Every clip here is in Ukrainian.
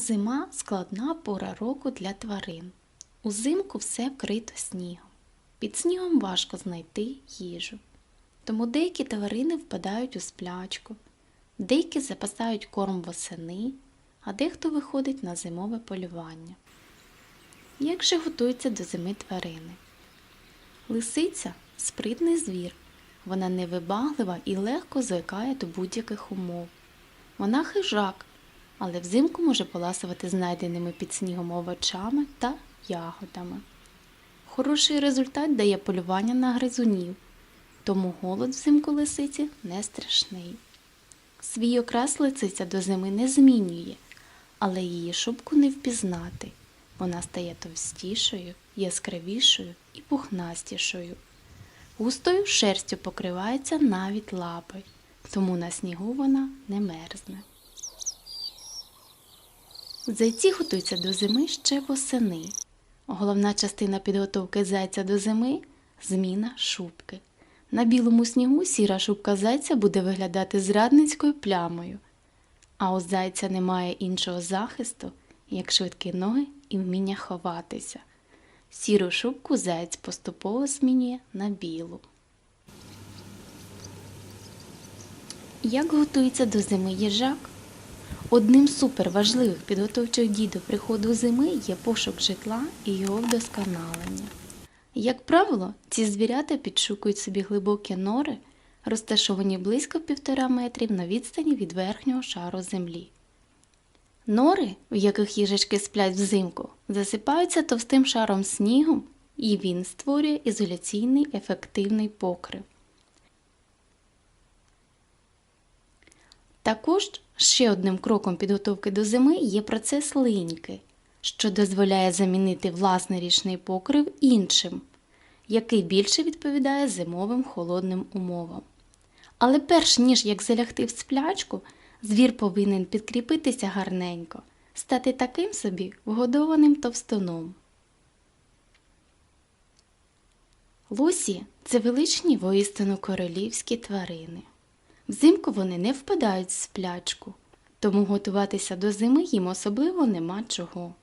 Зима складна пора року для тварин. Узимку все вкрито снігом. Під снігом важко знайти їжу. Тому деякі тварини впадають у сплячку, деякі запасають корм восени, а дехто виходить на зимове полювання. Як же готуються до зими тварини? Лисиця спритний звір. Вона невибаглива і легко звикає до будь-яких умов. Вона хижак, але взимку може поласувати знайденими під снігом овочами та ягодами. Хороший результат дає полювання на гризунів, тому голод взимку лисиці не страшний. Свій окрас лисиця до зими не змінює, але її шубку не впізнати. Вона стає товстішою, яскравішою і пухнастішою. Густою шерстю покривається навіть лапи, тому на снігу вона не мерзне. Зайці готуються до зими ще восени. Головна частина підготовки зайця до зими зміна шубки. На білому снігу сіра шубка зайця буде виглядати зрадницькою плямою, а у зайця немає іншого захисту, як швидкі ноги і вміння ховатися. Сіру шубку заєць поступово змінює на білу. Як готується до зими їжак? Одним з суперважливих підготовчих дій до приходу зими є пошук житла і його вдосконалення. Як правило, ці звірята підшукують собі глибокі нори, розташовані близько півтора метрів на відстані від верхнього шару землі. Нори, в яких їжачки сплять взимку, засипаються товстим шаром снігом, і він створює ізоляційний ефективний покрив. Також ще одним кроком підготовки до зими є процес линьки, що дозволяє замінити власний річний покрив іншим, який більше відповідає зимовим холодним умовам. Але перш ніж як залягти в сплячку, звір повинен підкріпитися гарненько, стати таким собі вгодованим товстоном. Лосі це величні воістину королівські тварини. Взимку вони не впадають в сплячку, тому готуватися до зими їм особливо нема чого.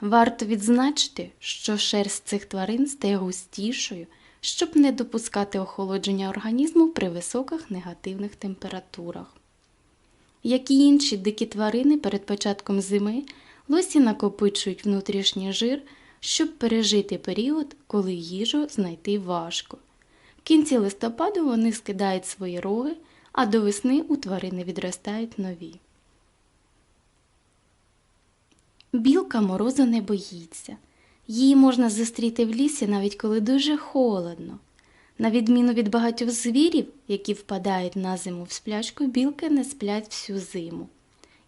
Варто відзначити, що шерсть цих тварин стає густішою, щоб не допускати охолодження організму при високих негативних температурах. Як і інші дикі тварини перед початком зими, лосі накопичують внутрішній жир, щоб пережити період, коли їжу знайти важко. В кінці листопаду вони скидають свої роги, а до весни у тварини відростають нові. Білка морозу не боїться. Її можна зустріти в лісі навіть коли дуже холодно. На відміну від багатьох звірів, які впадають на зиму в сплячку, білки не сплять всю зиму.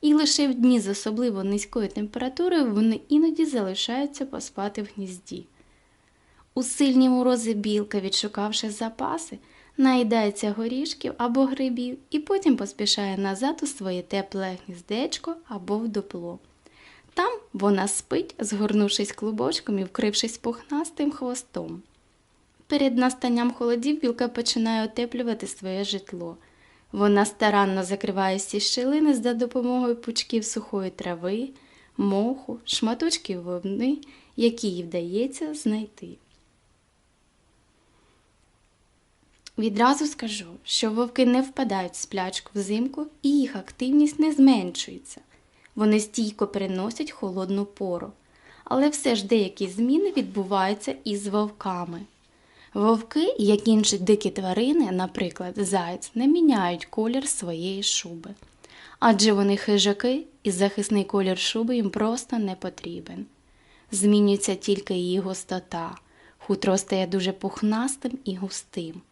І лише в дні з особливо низькою температурою вони іноді залишаються поспати в гнізді. У сильні морози білка, відшукавши запаси, наїдається горішків або грибів і потім поспішає назад у своє тепле гніздечко або в дупло. Там вона спить, згорнувшись клубочком і вкрившись пухнастим хвостом. Перед настанням холодів білка починає отеплювати своє житло. Вона старанно закриває всі щілини за допомогою пучків сухої трави, моху, шматочків вовни, які їй вдається знайти. Відразу скажу, що вовки не впадають в сплячку взимку і їх активність не зменшується. Вони стійко переносять холодну пору. Але все ж деякі зміни відбуваються і з вовками. Вовки, як інші дикі тварини, наприклад, заєць, не міняють колір своєї шуби. Адже вони хижаки і захисний колір шуби їм просто не потрібен. Змінюється тільки її густота. Хутро стає дуже пухнастим і густим.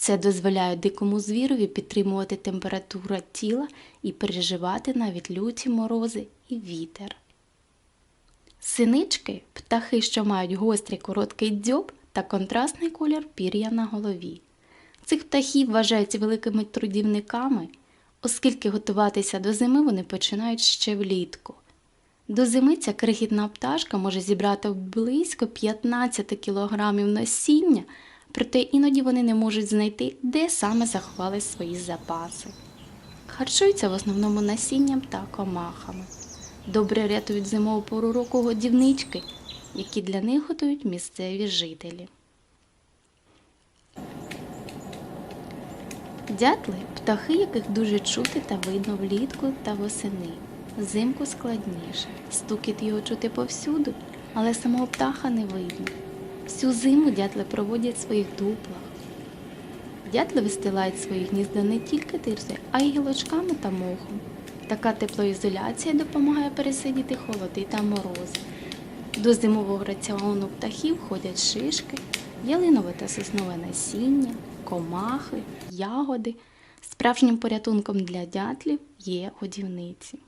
Це дозволяє дикому звірові підтримувати температуру тіла і переживати навіть люті морози і вітер. Синички птахи, що мають гострий короткий дзьоб та контрастний колір пір'я на голові. Цих птахів вважаються великими трудівниками, оскільки готуватися до зими вони починають ще влітку. До зими ця крихітна пташка може зібрати близько 15 кілограмів насіння, проте іноді вони не можуть знайти, де саме заховали свої запаси. Харчуються в основному насінням та комахами. добре рятують зимову пору року годівнички, які для них готують місцеві жителі. Дятли птахи, яких дуже чути та видно влітку та восени. Взимку складніше. Стукіт його чути повсюду, але самого птаха не видно. Всю зиму дятли проводять в своїх дуплах. Дятли вистилають свої гнізда не тільки тирсою, а й гілочками та мохом. Така теплоізоляція допомагає пересидіти холоди та морози. До зимового раціону птахів входять шишки, ялинове та соснове насіння, комахи, ягоди. Справжнім порятунком для дятлів є годівниці.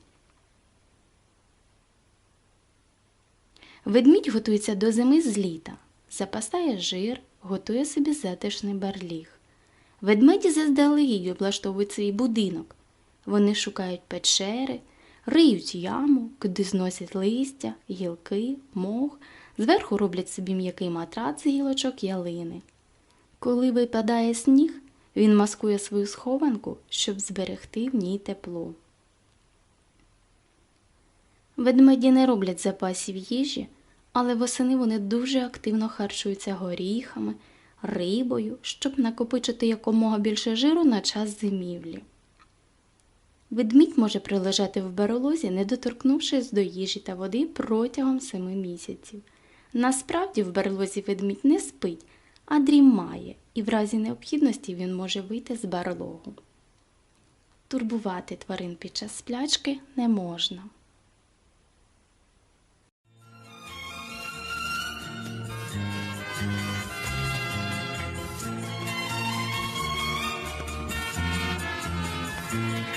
Ведмідь готується до зими з літа, запасає жир, готує собі затишний барліг. Ведмеді заздалегідь облаштовують свій будинок. Вони шукають печери, риють яму, куди зносять листя, гілки, мох, зверху роблять собі м'який матрац з гілочок ялини. Коли випадає сніг, він маскує свою схованку, щоб зберегти в ній тепло. Ведмеді не роблять запасів їжі, але восени вони дуже активно харчуються горіхами, рибою, щоб накопичити якомога більше жиру на час зимівлі. Ведмідь може прилежати в берелозі, не доторкнувшись до їжі та води протягом семи місяців. Насправді в берлозі ведмідь не спить, а дрімає, і в разі необхідності він може вийти з берлогу. Турбувати тварин під час сплячки не можна.